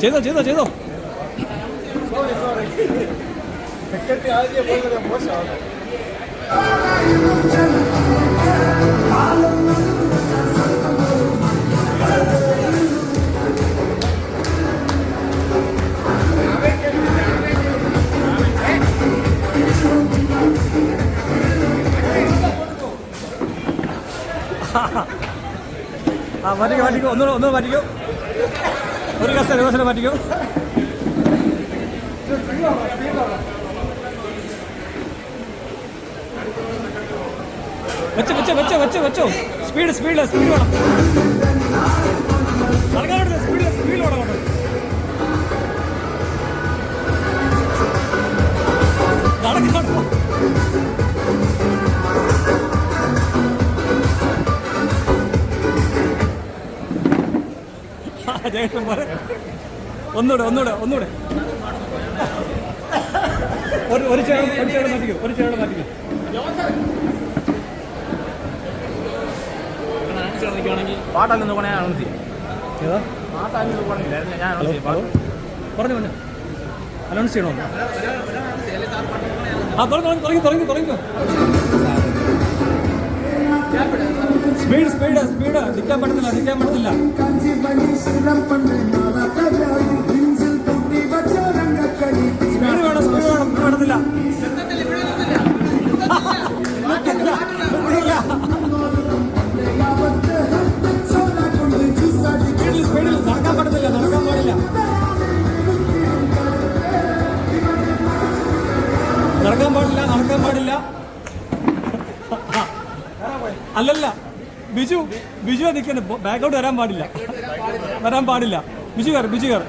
ചെയ്തോ ചെയ്തോ ചെയ്തോ സോറി സോറി സെക്രട്ടറി ആദ്യം മോശമാണ് ആ മാറ്റിക്കോ മാറ്റിക്കോ ഒന്നുകൂടെ ഒന്നുകൂടെ മാറ്റിക്കോ ഒരു കസേര ദിവസം മാറ്റിക്കോ. വെച്ചോ വെച്ചോ വെച്ചോ വെച്ചോ വെച്ചോ. സ്പീഡ് സ്പീഡ് സ്പീഡ് വേണം. ജയേട്ടൻ പോലെ. ഒന്നുകൂടെ ഒന്നുകൂടെ ഒന്നുകൂടെ. ഒരു ഒരു ചേട്ടൻ ഒരു ചേട്ടൻ മാറ്റിക്കോ ഒരു ചേട്ടൻ മാറ്റിക്കോ. പാട്ടല്ല നോക്കണേ ഞാൻ അനൗൺസ് ചെയ്യാം ഏതാ? പാട്ടല്ല നോക്കണമെങ്കിൽ ഞാൻ ഹലോ അനൗൺസ് ചെയ്യാം ഹലോ? പറഞ്ഞു പറഞ്ഞു. അനൗൺസ് ചെയ്യണോ? ആ തുടങ്ങി തുടങ്ങി തുടങ്ങി. തുടങ്ങിക്കോ സ്പീഡ് സ്പീഡ് സ്പീഡ് നിൽക്കാൻ പറ്റത്തില്ല നിൽക്കാൻ പറ്റത്തില്ല. സ്പീഡ് വേണം സ്പീഡ് വേണം പറ്റത്തില്ല. അല്ലല്ല. ബിജു ബിജു നിൽക്കുന്നു ബാക്കൗട്ട് വരാൻ പാടില്ല. വരാൻ പാടില്ല. ബിജു കയറി ബിജു കയറി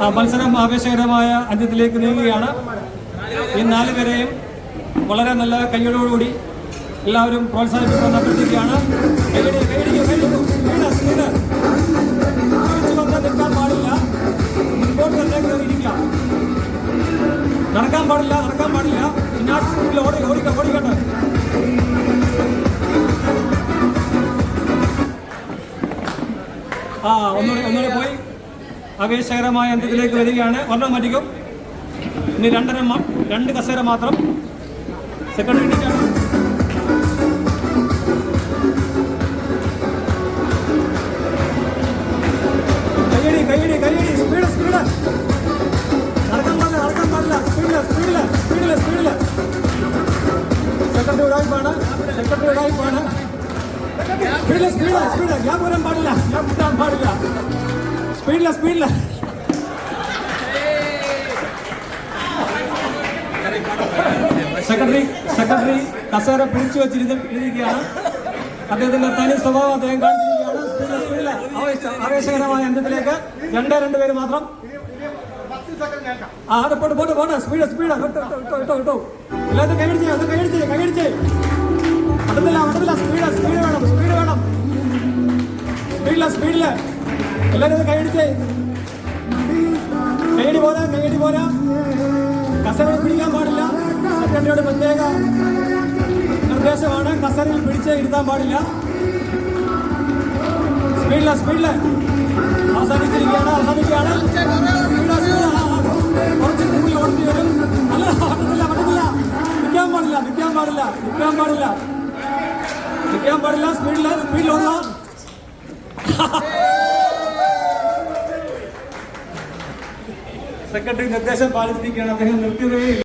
ആ, മത്സരം ആവേശകരമായ അന്ത്യത്തിലേക്ക് നീങ്ങുകയാണ്. ഈ നാല് പേരെയും വളരെ നല്ല കൈയോടുകൂടി എല്ലാവരും പ്രോത്സാഹിപ്പിക്കുമെന്ന് അഭ്യർത്ഥിക്കുകയാണ്. ആ ഒന്നുകൂടി ഒന്നുകൂടെ പോയി. ആവേശകരമായ അന്ത്യത്തിലേക്ക് വരികയാണ്. ഒരെണ്ണം മാറ്റിക്കും. ഇനി രണ്ടെണ്ണം രണ്ട് കസേര മാത്രം. സെക്കൻഡ് ഇടിച്ചാണ് സെക്കൻഡ് ഉടായ്പാണ് സെക്രട്ടറി ഉടായ്പാണ് സ്പീഡിൽ സ്പീഡ് സ്പീഡ് ഞാൻ പോരാൻ പാടില്ല ഞാൻ മുട്ടാൻ പാടില്ല. സ്പീഡില്ല സ്പീഡില്ല സെക്രട്ടറി സെക്രട്ടറി കസേര പിടിച്ചു വെച്ചിരിക്കുകയാണ് അദ്ദേഹത്തിന്റെ തനി സ്വഭാവം അദ്ദേഹം കാണിച്ചിരിക്കുകയാണ്. ആവേശകരമായ അന്ത്യത്തിലേക്ക് രണ്ടേ രണ്ട് പേര് മാത്രം. ആ അവിടെ പോട്ട് പോട്ടെ പോട്ടെ. സ്പീഡ് സ്പീഡ് ഇട്ടോ ഇട്ടോ ഇട്ടോ. എല്ലാവരും കൈയടിച്ചേ അത് കൈയടിച്ചേ കൈയടിച്ചേ. അടുത്തില്ല അടുത്തില്ല സ്പീഡ് സ്പീഡ് വേണം സ്പീഡ് വേണം. സ്പീഡില്ല എല്ലാവരും ഒന്ന് കൈയടിച്ചേ. കൈയടി പോരാ കൈയടി പോരാ. കസരയിൽ പിടിക്കാൻ പാടില്ല. സെക്രട്ടറിയോട് പ്രത്യേക നിർദ്ദേശമാണ്. കസറിൽ പിടിച്ച് ഇരുത്താൻ പാടില്ല. സ്പീഡില്ല സ്പീഡിൽ അവസാനിച്ചിരിക്കുകയാണ് അവസാനിക്കുകയാണ്. സ്പീഡ് സ്പീഡ് സെക്രട്ടറി നിർദ്ദേശം പാലിച്ചിരിക്കുകയാണ് അദ്ദേഹം നിർത്തുകയും